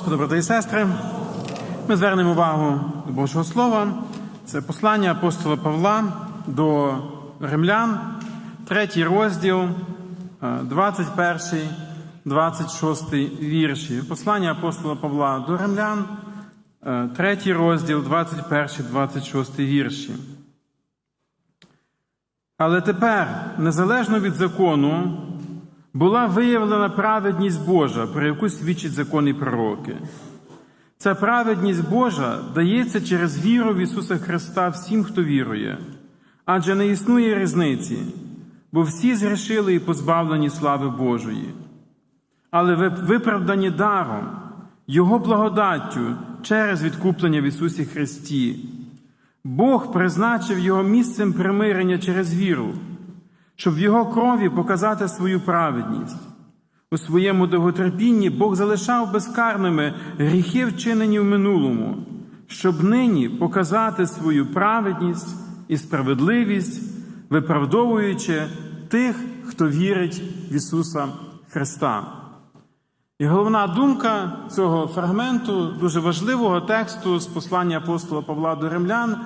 Господу, брати і сестри, ми звернемо увагу до Божого Слова. Це послання апостола Павла до римлян, третій розділ, е, 21, 26 вірші. Послання апостола Павла до римлян, е, третій розділ, 21, 26 вірші. Але тепер, незалежно від закону, була виявлена праведність Божа, про яку свідчать закони пророки. Ця праведність Божа дається через віру в Ісуса Христа всім, хто вірує, адже не існує різниці, бо всі згрішили і позбавлені слави Божої. Але ви виправдані даром, Його благодаттю через відкуплення в Ісусі Христі. Бог призначив Його місцем примирення через віру, щоб в Його крові показати свою праведність. У своєму довготерпінні Бог залишав безкарними гріхи, вчинені в минулому, щоб нині показати свою праведність і справедливість, виправдовуючи тих, хто вірить в Ісуса Христа. І головна думка цього фрагменту, дуже важливого тексту з послання апостола Павла до римлян,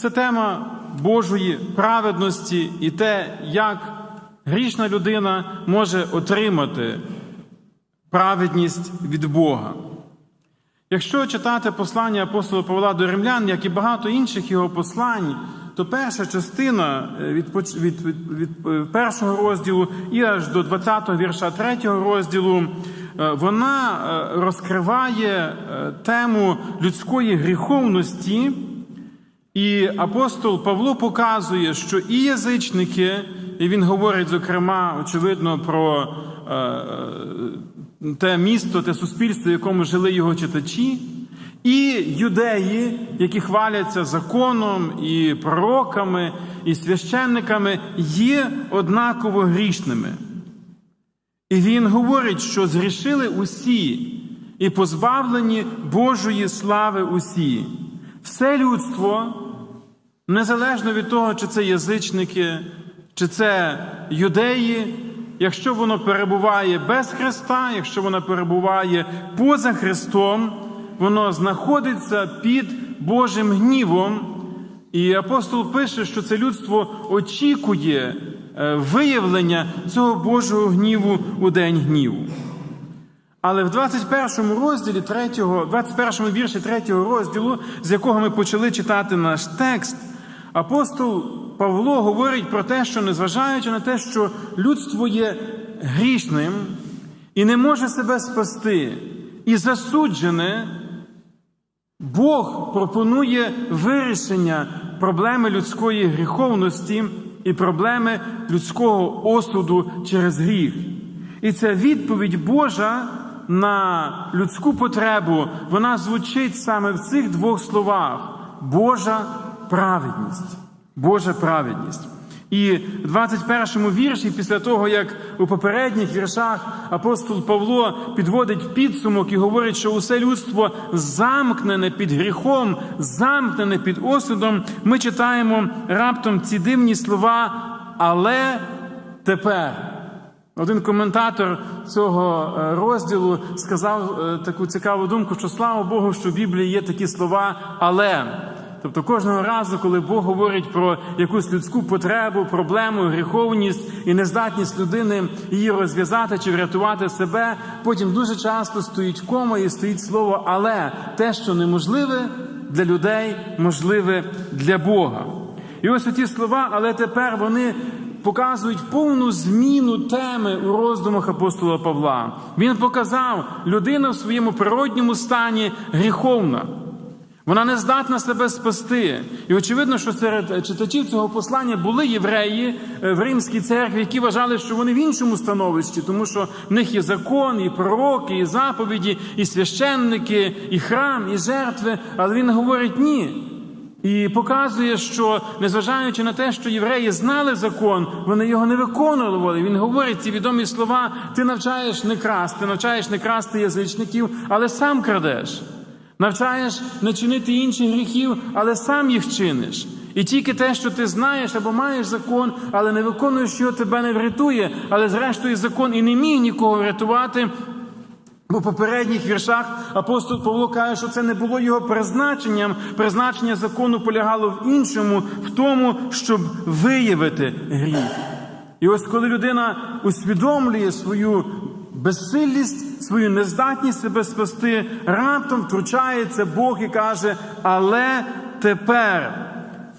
це тема Божої праведності і те, як грішна людина може отримати праведність від Бога. Якщо читати послання апостола Павла до римлян, як і багато інших його послань, то перша частина від, від, від, від першого розділу і аж до 20-го вірша третього розділу, вона розкриває тему людської гріховності, і апостол Павло показує, що і язичники, і він говорить, зокрема, очевидно, про те місто, те суспільство, в якому жили його читачі, і юдеї, які хваляться законом, і пророками, і священниками, є однаково грішними. І він говорить, що згрішили усі і позбавлені Божої слави усі. Все людство, незалежно від того, чи це язичники, чи це юдеї, якщо воно перебуває без Христа, якщо воно перебуває поза Христом, воно знаходиться під Божим гнівом. І апостол пише, що це людство очікує виявлення цього Божого гніву у день гніву. Але в 21 розділі 3, 21 вірші 3 розділу, з якого ми почали читати наш текст, апостол Павло говорить про те, що незважаючи на те, що людство є грішним і не може себе спасти, і засуджене, Бог пропонує вирішення проблеми людської гріховності і проблеми людського осуду через гріх. І ця відповідь Божа на людську потребу, вона звучить саме в цих двох словах: Божа праведність. Божа праведність. І в 21 вірші, після того, як у попередніх віршах апостол Павло підводить підсумок і говорить, що усе людство замкнене під гріхом, замкнене під осудом, ми читаємо раптом ці дивні слова, але тепер. Один коментатор цього розділу сказав таку цікаву думку, що слава Богу, що в Біблії є такі слова, але. Тобто кожного разу, коли Бог говорить про якусь людську потребу, проблему, гріховність і нездатність людини її розв'язати чи врятувати себе, потім дуже часто стоїть кома і стоїть слово але те, що неможливе для людей, можливе для Бога. І ось ці слова, але тепер вони. Показують повну зміну теми у роздумах апостола Павла. Він показав, людина в своєму природньому стані гріховна. Вона не здатна себе спасти. І очевидно, що серед читачів цього послання були євреї в Римській церкві, які вважали, що вони в іншому становищі, тому що в них є закон, і пророки, і заповіді, і священники, і храм, і жертви. Але він говорить ні. І показує, що незважаючи на те, що євреї знали закон, вони його не виконували. Він говорить ці відомі слова: ти навчаєш не красти, навчаєш не красти язичників, але сам крадеш. Навчаєш не чинити інших гріхів, але сам їх чиниш. І тільки те, що ти знаєш або маєш закон, але не виконуєш його, тебе не врятує. Але зрештою закон і не міг нікого врятувати. Бо в попередніх віршах апостол Павло каже, що це не було його призначенням. Призначення закону полягало в іншому, в тому, щоб виявити гріх. І ось коли людина усвідомлює свою безсилість, свою нездатність себе спасти, раптом втручається Бог і каже: Але тепер.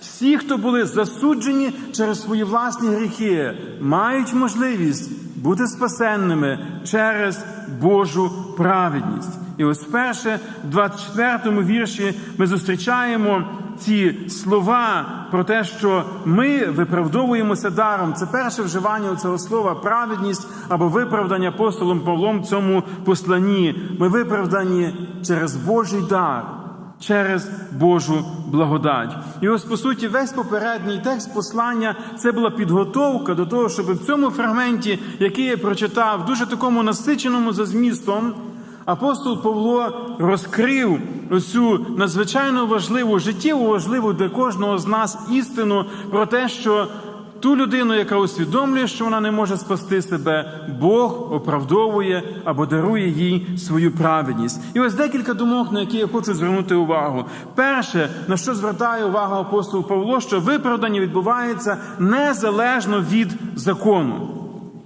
Всі, хто були засуджені через свої власні гріхи, мають можливість бути спасенними через Божу праведність. І ось вперше, в 24-му вірші, ми зустрічаємо ці слова про те, що ми виправдовуємося даром. Це перше вживання цього слова праведність або виправдання апостолом Павлом в цьому посланні. Ми виправдані через Божий дар через Божу благодать. І ось по суті, весь попередній текст послання це була підготовка до того, щоб в цьому фрагменті, який я прочитав, дуже такому насиченому за змістом, апостол Павло розкрив оцю надзвичайно важливу, життєво важливу для кожного з нас істину про те, що ту людину, яка усвідомлює, що вона не може спасти себе, Бог оправдовує або дарує їй свою праведність. І ось декілька думок, на які я хочу звернути увагу. Перше, на що звертає увагу апостол Павло, що виправдання відбувається незалежно від закону.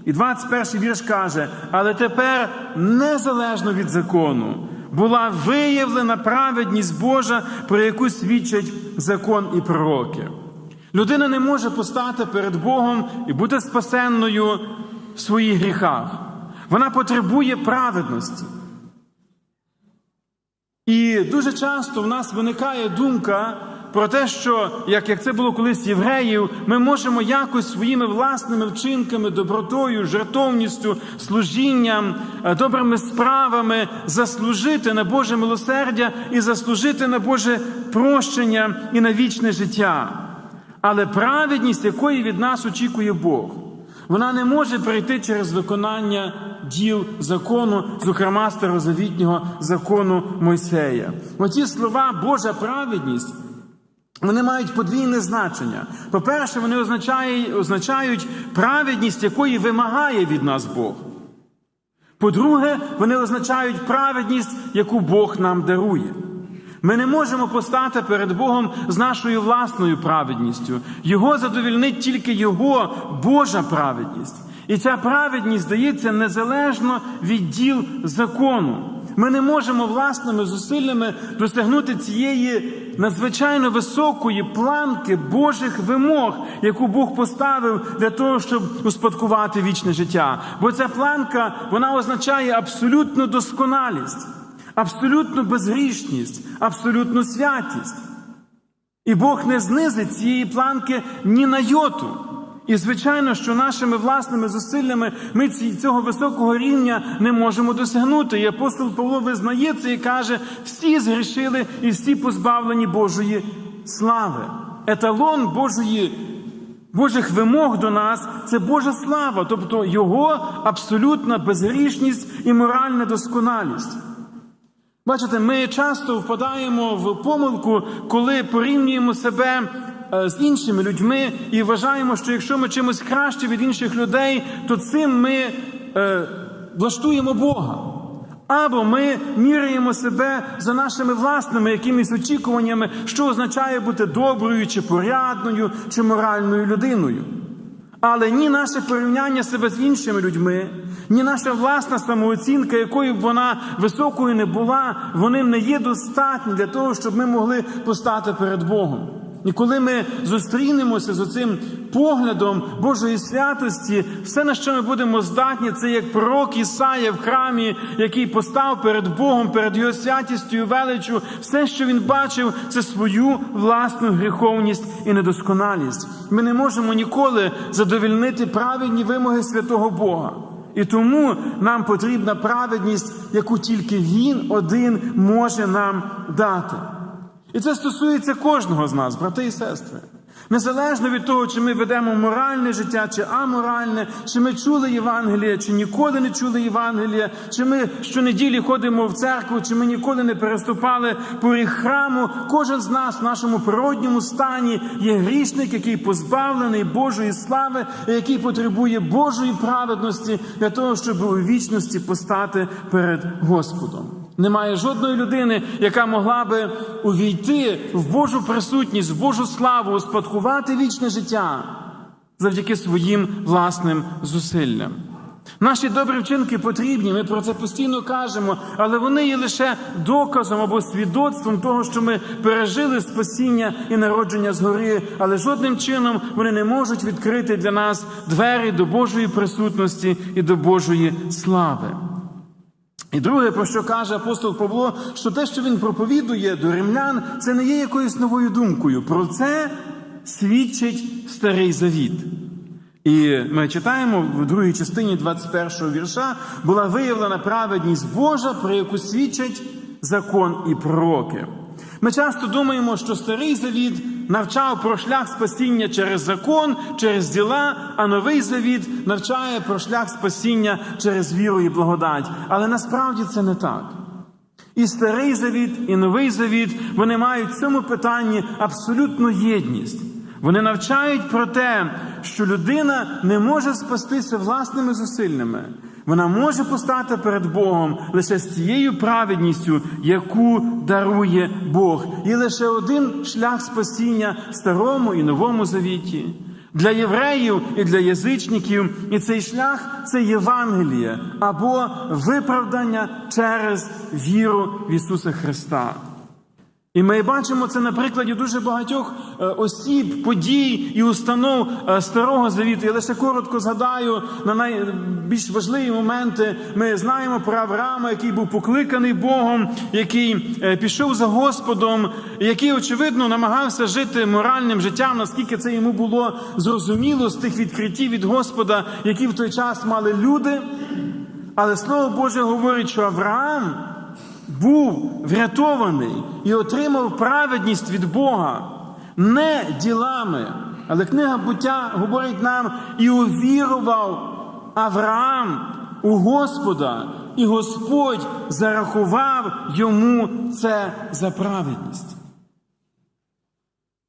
І 21 вірш каже: але тепер незалежно від закону. Була виявлена праведність Божа, про яку свідчать закон і пророки. Людина не може постати перед Богом і бути спасенною в своїх гріхах. Вона потребує праведності. І дуже часто в нас виникає думка про те, що, як, як це було колись євреїв, ми можемо якось своїми власними вчинками, добротою, жертовністю, служінням, е, добрими справами заслужити на Боже милосердя і заслужити на Боже прощення і на вічне життя. Але праведність, якої від нас очікує Бог, вона не може прийти через виконання діл закону, зокрема старозавітнього закону Мойсея. Оці слова Божа праведність. Вони мають подвійне значення. По-перше, вони означають, означають праведність, якої вимагає від нас Бог. По-друге, вони означають праведність, яку Бог нам дарує. Ми не можемо постати перед Богом з нашою власною праведністю. Його задовільнить тільки Його Божа праведність. І ця праведність дається незалежно від діл закону. Ми не можемо власними зусиллями досягнути цієї надзвичайно високої планки Божих вимог, яку Бог поставив для того, щоб успадкувати вічне життя. Бо ця планка вона означає абсолютну досконалість, абсолютну безгрішність, абсолютну святість. І Бог не знизить цієї планки ні на йоту. І, звичайно, що нашими власними зусиллями ми цього високого рівня не можемо досягнути. І апостол Павло визнає це і каже: всі згрішили і всі позбавлені Божої слави. Еталон Божої, Божих вимог до нас це Божа слава, тобто Його абсолютна безгрішність і моральна досконалість. Бачите, ми часто впадаємо в помилку, коли порівнюємо себе з іншими людьми і вважаємо, що якщо ми чимось краще від інших людей, то цим ми е, влаштуємо Бога. Або ми міряємо себе за нашими власними якимись очікуваннями, що означає бути доброю, чи порядною, чи моральною людиною. Але ні наше порівняння себе з іншими людьми, ні наша власна самооцінка, якою б вона високою не була, вони не є достатні для того, щоб ми могли постати перед Богом. І коли ми зустрінемося з оцим поглядом Божої святості, все, на що ми будемо здатні, це як пророк Ісая в храмі, який постав перед Богом, перед його святістю і все, що він бачив, це свою власну гріховність і недосконалість. Ми не можемо ніколи задовільнити праведні вимоги святого Бога. І тому нам потрібна праведність, яку тільки Він один може нам дати. І це стосується кожного з нас, брати і сестри. Незалежно від того, чи ми ведемо моральне життя, чи аморальне, чи ми чули Євангеліє, чи ніколи не чули Євангелія, чи ми щонеділі ходимо в церкву, чи ми ніколи не переступали поріг храму, кожен з нас в нашому природньому стані є грішник, який позбавлений Божої слави, який потребує Божої праведності для того, щоб у вічності постати перед Господом. Немає жодної людини, яка могла би увійти в Божу присутність, в Божу славу, успадкувати вічне життя завдяки своїм власним зусиллям. Наші добрі вчинки потрібні, ми про це постійно кажемо, але вони є лише доказом або свідоцтвом того, що ми пережили спасіння і народження згори, але жодним чином вони не можуть відкрити для нас двері до Божої присутності і до Божої слави. І друге, про що каже апостол Павло, що те, що він проповідує до римлян, це не є якоюсь новою думкою. Про це свідчить старий завіт. І ми читаємо в другій частині 21-го вірша була виявлена праведність Божа, про яку свідчать закон і пророки. Ми часто думаємо, що старий завіт навчав про шлях спасіння через закон, через діла, а новий завіт навчає про шлях спасіння через віру і благодать. Але насправді це не так. І старий завіт, і новий завіт вони мають в цьому питанні абсолютну єдність. Вони навчають про те, що людина не може спастися власними зусиллями. Вона може постати перед Богом лише з тією праведністю, яку дарує Бог. Є лише один шлях спасіння старому і новому завіті. Для євреїв і для язичників, і цей шлях це Євангеліє або виправдання через віру в Ісуса Христа. І ми бачимо це на прикладі дуже багатьох е, осіб, подій і установ е, Старого Завіту. Я лише коротко згадаю на найбільш важливі моменти. Ми знаємо про Авраама, який був покликаний Богом, який е, пішов за Господом, який, очевидно, намагався жити моральним життям, наскільки це йому було зрозуміло з тих відкриттів від Господа, які в той час мали люди. Але Слово Боже говорить, що Авраам був врятований і отримав праведність від Бога не ділами. Але книга буття говорить нам і увірував Авраам у Господа, і Господь зарахував йому це за праведність.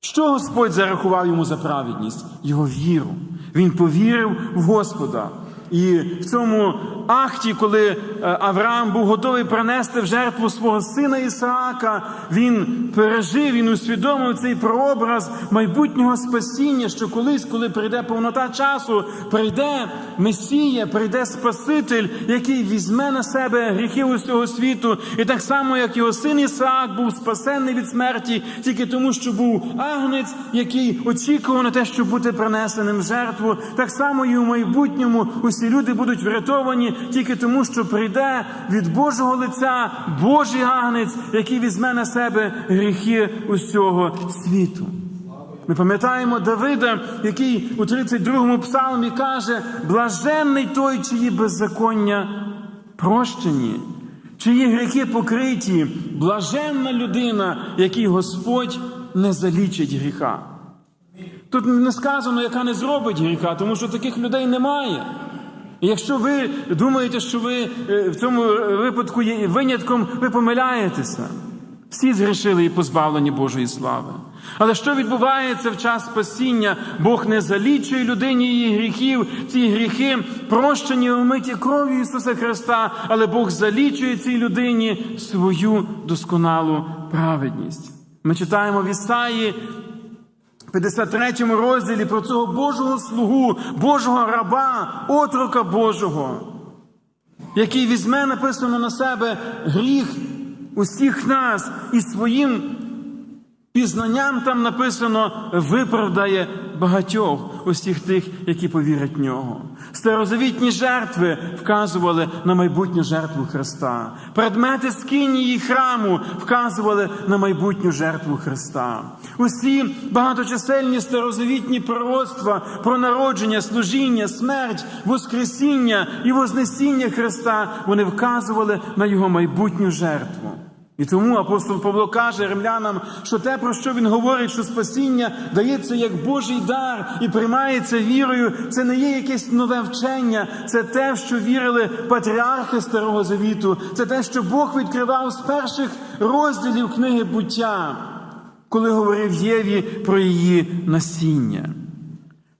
Що Господь зарахував йому за праведність? Його віру. Він повірив в Господа. І в цьому акті, коли е, Авраам був готовий принести в жертву свого сина Ісаака, він пережив, він усвідомив цей прообраз майбутнього спасіння, що колись, коли прийде повнота часу, прийде Месія, прийде Спаситель, який візьме на себе гріхи усього світу, і так само, як його син Ісаак був спасенний від смерті, тільки тому, що був агнець, який очікував на те, щоб бути принесеним в жертву, так само і у майбутньому усі люди будуть врятовані тільки тому, що прийде від Божого лиця Божий агнець, який візьме на себе гріхи усього світу. Ми пам'ятаємо Давида, який у 32-му псалмі каже: блаженний той, чиї беззаконня прощені, чиї гріхи покриті, блаженна людина, якій Господь не залічить гріха. Тут не сказано, яка не зробить гріха, тому що таких людей немає. Якщо ви думаєте, що ви е, в цьому випадку є винятком, ви помиляєтеся. Всі згрішили і позбавлені Божої слави. Але що відбувається в час спасіння? Бог не залічує людині її гріхів, ці гріхи прощені умиті кров'ю Ісуса Христа, але Бог залічує цій людині свою досконалу праведність. Ми читаємо в Ісаї 53 розділі про цього Божого слугу, Божого раба, отрока Божого, який візьме написано на себе гріх усіх нас і своїм пізнанням там написано виправдає багатьох усіх тих, які повірять в нього. Старозавітні жертви вказували на майбутню жертву Христа. Предмети скинії храму вказували на майбутню жертву Христа. Усі багаточисельні старозавітні пророцтва про народження, служіння, смерть, Воскресіння і Вознесіння Христа вони вказували на його майбутню жертву. І тому апостол Павло каже римлянам, що те, про що він говорить, що спасіння дається як Божий дар і приймається вірою, це не є якесь нове вчення, це те, в що вірили патріархи Старого Завіту, це те, що Бог відкривав з перших розділів книги буття, коли говорив Єві про її насіння.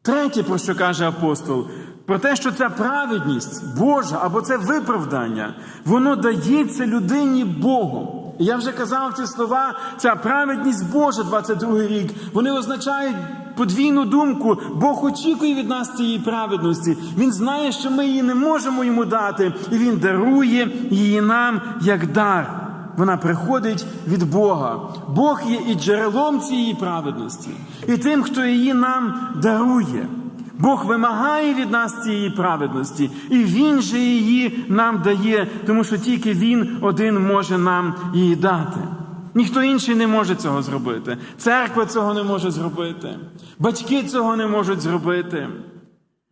Третє, про що каже апостол, про те, що ця праведність Божа або це виправдання, воно дається людині Богом. Я вже казав ці слова, ця праведність Божа, 22 рік, вони означають подвійну думку. Бог очікує від нас цієї праведності. Він знає, що ми її не можемо йому дати, і Він дарує її нам як дар. Вона приходить від Бога. Бог є і джерелом цієї праведності, і тим, хто її нам дарує. Бог вимагає від нас цієї праведності, і Він же її нам дає, тому що тільки Він один може нам її дати. Ніхто інший не може цього зробити. Церква цього не може зробити. Батьки цього не можуть зробити.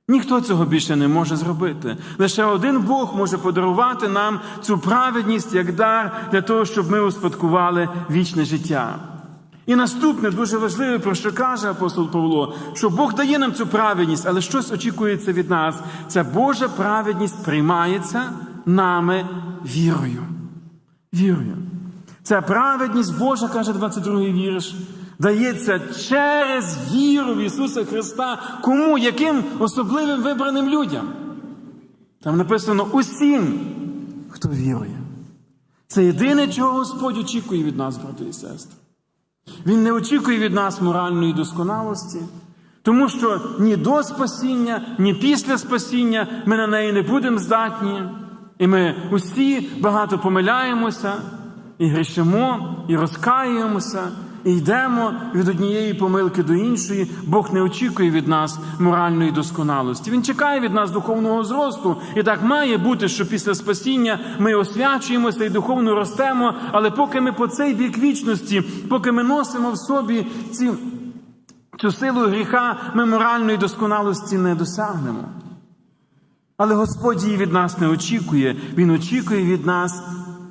Ніхто цього більше не може зробити. Лише один Бог може подарувати нам цю праведність як дар для того, щоб ми успадкували вічне життя. І наступне дуже важливе, про що каже апостол Павло, що Бог дає нам цю праведність, але щось очікується від нас. Ця Божа праведність приймається нами вірою. Вірою. Ця праведність Божа, каже 22-й вірш, дається через віру в Ісуса Христа. Кому? Яким особливим вибраним людям? Там написано усім, хто вірує. Це єдине, чого Господь очікує від нас, брати і сестри. Він не очікує від нас моральної досконалості, тому що ні до спасіння, ні після спасіння ми на неї не будемо здатні. І ми усі багато помиляємося, і грішимо, і розкаюємося, і йдемо від однієї помилки до іншої. Бог не очікує від нас моральної досконалості. Він чекає від нас духовного зросту. І так має бути, що після спасіння ми освячуємося і духовно ростемо. Але поки ми по цей бік вічності, поки ми носимо в собі ці, цю силу гріха, ми моральної досконалості не досягнемо. Але Господь її від нас не очікує. Він очікує від нас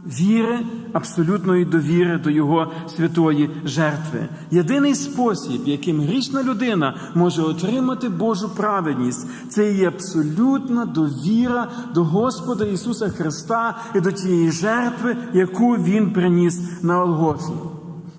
віри, абсолютної довіри до Його святої жертви. Єдиний спосіб, яким грішна людина може отримати Божу праведність, це є абсолютна довіра до Господа Ісуса Христа і до тієї жертви, яку Він приніс на Олгофі.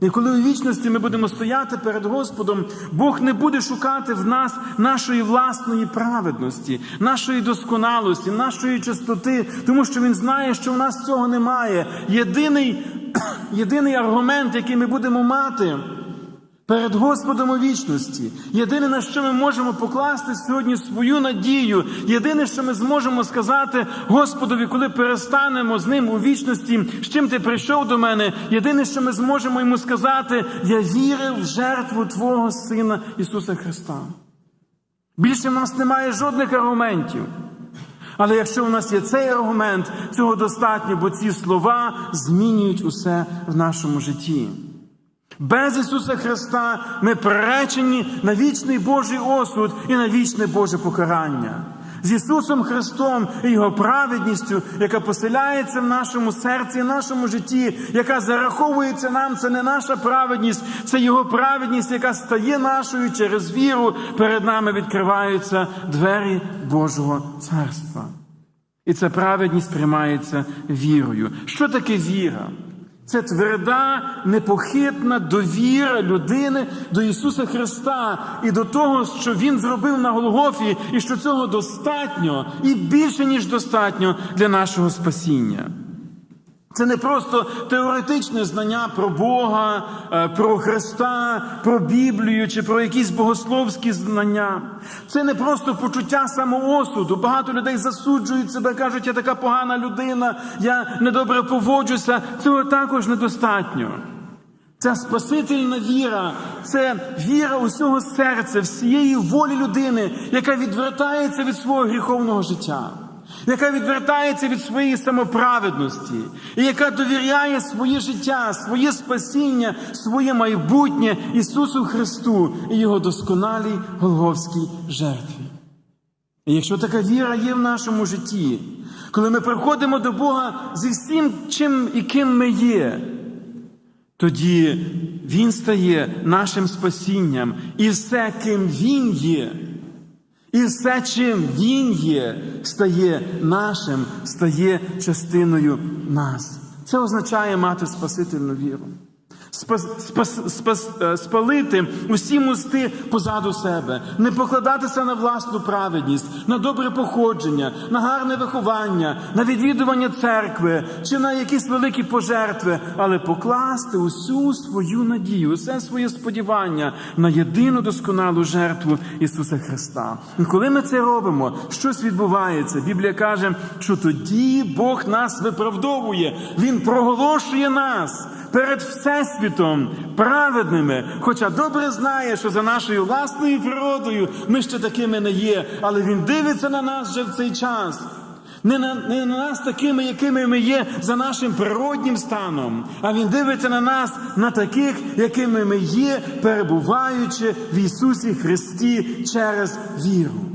І коли у вічності ми будемо стояти перед Господом, Бог не буде шукати в нас нашої власної праведності, нашої досконалості, нашої чистоти, тому що Він знає, що в нас цього немає. Єдиний, єдиний аргумент, який ми будемо мати перед Господом у вічності, єдине, на що ми можемо покласти сьогодні свою надію, єдине, що ми зможемо сказати Господові, коли перестанемо з ним у вічності, з чим ти прийшов до мене, єдине, що ми зможемо йому сказати, я вірив в жертву Твого Сина Ісуса Христа. Більше в нас немає жодних аргументів. Але якщо у нас є цей аргумент, цього достатньо, бо ці слова змінюють усе в нашому житті. Без Ісуса Христа ми приречені на вічний Божий осуд і на вічне Боже покарання. З Ісусом Христом і Його праведністю, яка поселяється в нашому серці, в нашому житті, яка зараховується нам, це не наша праведність, це Його праведність, яка стає нашою через віру. Перед нами відкриваються двері Божого царства. І ця праведність приймається вірою. Що таке віра? Це тверда, непохитна довіра людини до Ісуса Христа і до того, що Він зробив на Голгофі, і що цього достатньо і більше, ніж достатньо для нашого спасіння. Це не просто теоретичне знання про Бога, е, про Христа, про Біблію чи про якісь богословські знання. Це не просто почуття самоосуду. Багато людей засуджують себе, кажуть, я така погана людина, я недобре поводжуся. Цього також недостатньо. Ця спасительна віра, це віра усього серця, всієї волі людини, яка відвертається від свого гріховного життя яка відвертається від своєї самоправедності, і яка довіряє своє життя, своє спасіння, своє майбутнє Ісусу Христу і Його досконалій Голговській жертві. І якщо така віра є в нашому житті, коли ми приходимо до Бога зі всім, чим і ким ми є, тоді Він стає нашим спасінням, і все, ким Він є, і все, чим Він є, стає нашим, стає частиною нас. Це означає мати спасительну віру. Спалити усі мости позаду себе, не покладатися на власну праведність, на добре походження, на гарне виховання, на відвідування церкви чи на якісь великі пожертви, але покласти усю свою надію, усе своє сподівання на єдину досконалу жертву Ісуса Христа. І коли ми це робимо, щось відбувається. Біблія каже, що тоді Бог нас виправдовує, Він проголошує нас перед Всесвітом праведними, хоча добре знає, що за нашою власною природою ми ще такими не є, але Він дивиться на нас вже в цей час. Не на, не на нас такими, якими ми є за нашим природнім станом, а Він дивиться на нас на таких, якими ми є, перебуваючи в Ісусі Христі через віру.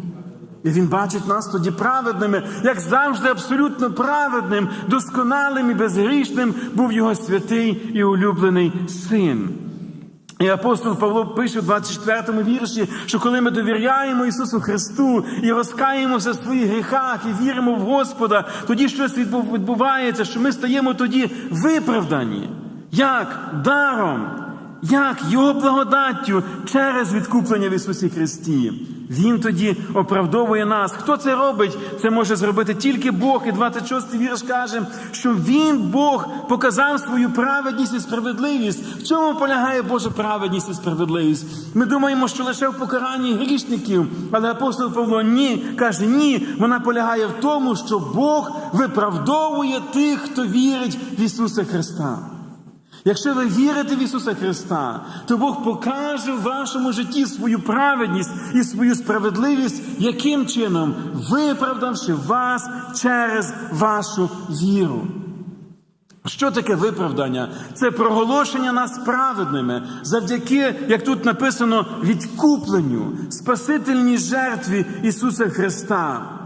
І він бачить нас тоді праведними, як завжди, абсолютно праведним, досконалим і безгрішним був його святий і улюблений син. І апостол Павло пише в 24-му вірші, що коли ми довіряємо Ісусу Христу і розкаємося в своїх гріхах і віримо в Господа, тоді щось відбувається, що ми стаємо тоді виправдані, як? Даром, як Його благодаттю через відкуплення в Ісусі Христі. Він тоді оправдовує нас. Хто це робить? Це може зробити тільки Бог. І 26-й вірш каже, що Він, Бог, показав свою праведність і справедливість. В чому полягає Божа праведність і справедливість? Ми думаємо, що лише в покаранні грішників, але апостол Павло ні каже, ні. Вона полягає в тому, що Бог виправдовує тих, хто вірить в Ісуса Христа. Якщо ви вірите в Ісуса Христа, то Бог покаже в вашому житті свою праведність і свою справедливість, яким чином виправдавши вас через вашу віру. Що таке виправдання? Це проголошення нас праведними завдяки, як тут написано, відкупленню, спасительній жертві Ісуса Христа.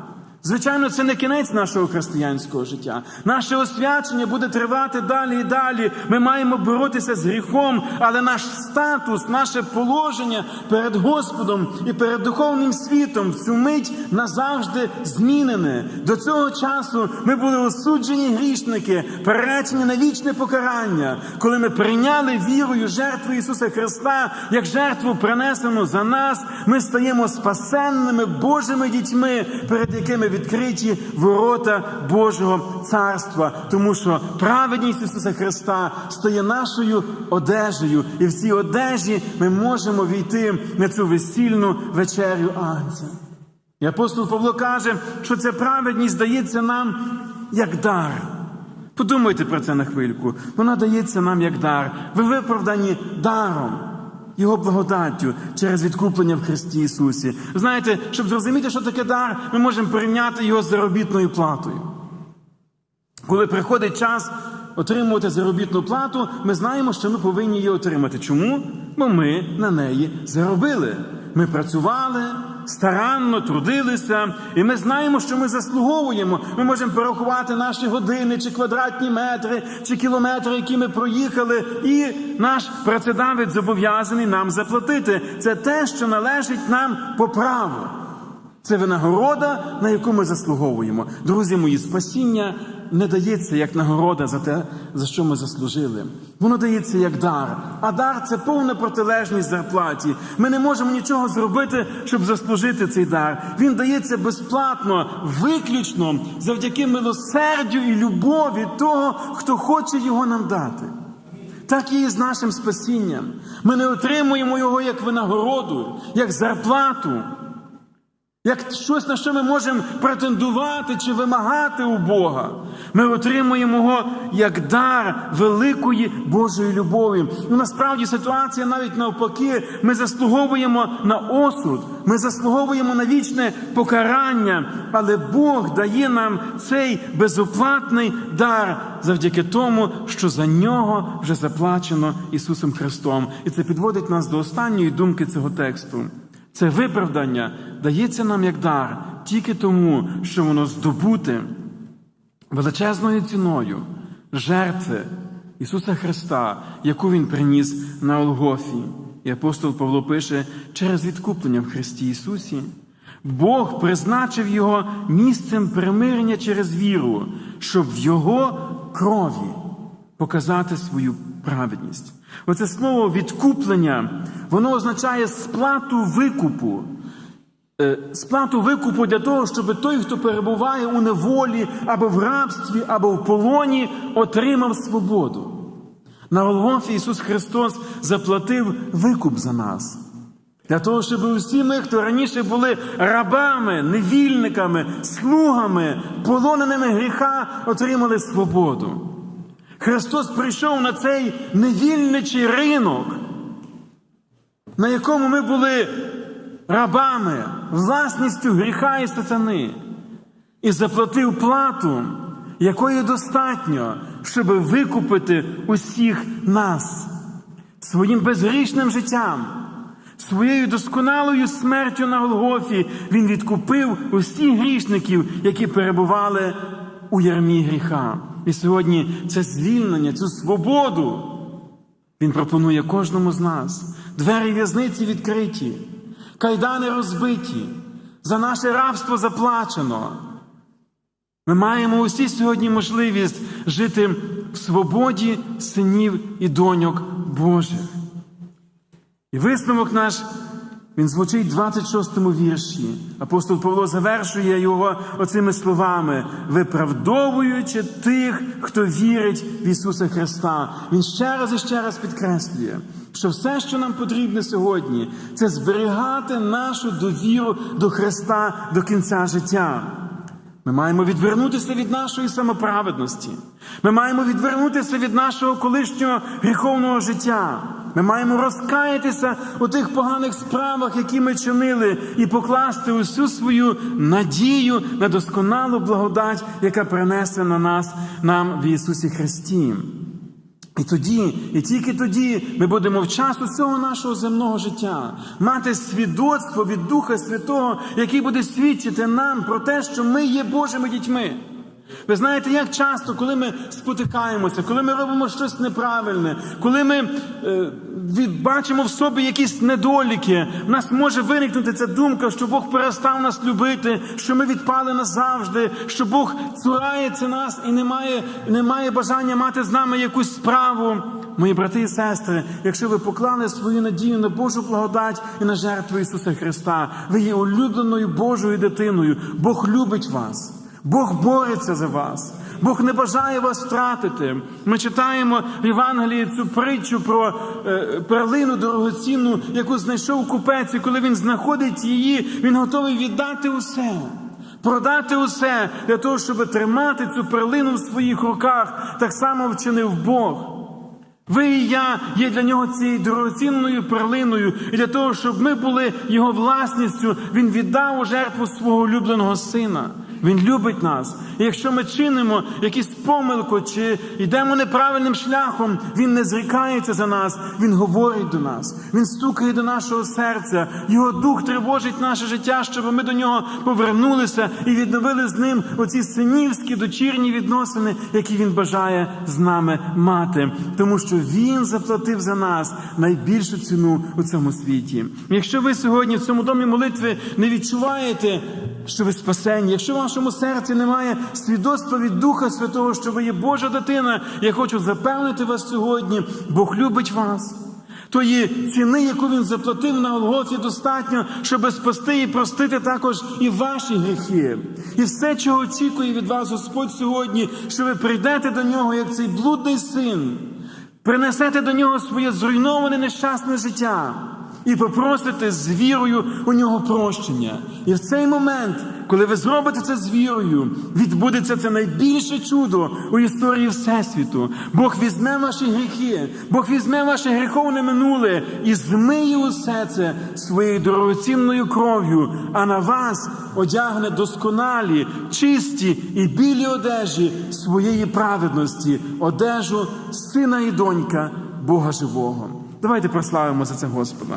Звичайно, це не кінець нашого християнського життя. Наше освячення буде тривати далі і далі. Ми маємо боротися з гріхом, але наш статус, наше положення перед Господом і перед духовним світом в цю мить назавжди змінене. До цього часу ми були осуджені грішники, переречені на вічне покарання, коли ми прийняли вірою жертву Ісуса Христа як жертву принесену за нас. Ми стаємо спасенними Божими дітьми, перед якими відкриті ворота Божого царства, тому що праведність Ісуса Христа стає нашою одежею, і в цій одежі ми можемо війти на цю весільну вечерю Агнця. І апостол Павло каже, що ця праведність дається нам як дар. Подумайте про це на хвильку. Вона дається нам як дар. Ви виправдані даром. Його благодаттю через відкуплення в Христі Ісусі. Знаєте, щоб зрозуміти, що таке дар, ми можемо порівняти його з заробітною платою. Коли приходить час отримувати заробітну плату, ми знаємо, що ми повинні її отримати. Чому? Бо ми на неї заробили. Ми працювали, старанно трудилися, і ми знаємо, що ми заслуговуємо. Ми можемо порахувати наші години, чи квадратні метри, чи кілометри, які ми проїхали, і наш працедавець зобов'язаний нам заплатити. Це те, що належить нам по праву. Це винагорода, на яку ми заслуговуємо. Друзі мої, спасіння не дається як нагорода за те, за що ми заслужили. Воно дається як дар. А дар це повна протилежність зарплаті. Ми не можемо нічого зробити, щоб заслужити цей дар. Він дається безплатно, виключно завдяки милосердю і любові того, хто хоче його нам дати. Так і з нашим спасінням. Ми не отримуємо його як винагороду, як зарплату. Як щось, на що ми можемо претендувати чи вимагати у Бога, ми отримуємо його як дар великої Божої любові. Ну насправді ситуація навіть навпаки, ми заслуговуємо на осуд, ми заслуговуємо на вічне покарання, але Бог дає нам цей безоплатний дар завдяки тому, що за нього вже заплачено Ісусом Христом. І це підводить нас до останньої думки цього тексту. Це виправдання дається нам як дар тільки тому, що воно здобуте величезною ціною жертви Ісуса Христа, яку Він приніс на Олгофі. І апостол Павло пише через відкуплення в Христі Ісусі. Бог призначив його місцем примирення через віру, щоб в Його крові показати свою праведність. Оце слово відкуплення, воно означає сплату викупу. Е, Сплату викупу для того, щоб той, хто перебуває у неволі або в рабстві, або в полоні, отримав свободу. На Голгофі Ісус Христос заплатив викуп за нас. Для того, щоб усі ми, хто раніше були рабами, невільниками, слугами, полоненими гріха, отримали свободу. Христос прийшов на цей невільничий ринок, на якому ми були рабами, власністю гріха і сатани, і заплатив плату, якої достатньо, щоб викупити усіх нас своїм безгрішним життям. Своєю досконалою смертю на Голгофі Він відкупив усіх грішників, які перебували у ярмі гріха. І сьогодні це звільнення, цю свободу Він пропонує кожному з нас. Двері в'язниці відкриті, кайдани розбиті, за наше рабство заплачено. Ми маємо усі сьогодні можливість жити в свободі синів і доньок Божих. І висновок наш, він звучить в 26 му вірші. Апостол Павло завершує його оцими словами, виправдовуючи тих, хто вірить в Ісуса Христа. Він ще раз і ще раз підкреслює, що все, що нам потрібно сьогодні, це зберігати нашу довіру до Христа до кінця життя. Ми маємо відвернутися від нашої самоправедності. Ми маємо відвернутися від нашого колишнього гріховного життя. Ми маємо розкаятися у тих поганих справах, які ми чинили, і покласти усю свою надію на досконалу благодать, яка принесе на нас нам в Ісусі Христі. І тоді, і тільки тоді ми будемо в час усього нашого земного життя мати свідоцтво від Духа Святого, який буде свідчити нам про те, що ми є Божими дітьми. Ви знаєте, як часто, коли ми спотикаємося, коли ми робимо щось неправильне, коли ми е, бачимо в собі якісь недоліки, в нас може виникнути ця думка, що Бог перестав нас любити, що ми відпали назавжди, що Бог цурається нас і не має, не має бажання мати з нами якусь справу. Мої брати і сестри, якщо ви поклали свою надію на Божу благодать і на жертву Ісуса Христа, ви є улюбленою Божою дитиною. Бог любить вас. Бог бореться за вас. Бог не бажає вас втратити. Ми читаємо в Євангелії цю притчу про е, перлину дорогоцінну, яку знайшов купець, і коли він знаходить її, він готовий віддати усе, продати усе для того, щоб тримати цю перлину в своїх руках. Так само вчинив Бог. Ви і я є для нього цією дорогоцінною перлиною, і для того, щоб ми були його власністю, він віддав у жертву свого улюбленого сина. Він любить нас. І якщо ми чинимо якісь помилку чи йдемо неправильним шляхом, він не зрікається за нас, він говорить до нас, він стукає до нашого серця. Його дух тривожить наше життя, щоб ми до нього повернулися і відновили з ним оці синівські дочірні відносини, які він бажає з нами мати, тому що він заплатив за нас найбільшу ціну у цьому світі. Якщо ви сьогодні в цьому домі молитви не відчуваєте, що ви спасені, якщо в вашому серці немає свідоцтва від Духа Святого, що ви є Божа дитина, я хочу запевнити вас сьогодні, Бог любить вас. Тої ціни, яку він заплатив на Голгофі, достатньо, щоб спасти і простити також і ваші гріхи. І все, чого очікує від вас Господь сьогодні, що ви прийдете до нього, як цей блудний син, принесете до нього своє зруйноване нещасне життя і попросите з вірою у нього прощення. І в цей момент, коли ви зробите це з вірою, відбудеться це найбільше чудо у історії Всесвіту. Бог візьме ваші гріхи, Бог візьме ваше гріховне минуле і змиє усе це своєю дорогоцінною кров'ю, а на вас одягне досконалі, чисті і білі одежі своєї праведності, одежу сина і донька Бога живого. Давайте прославимо за це Господа.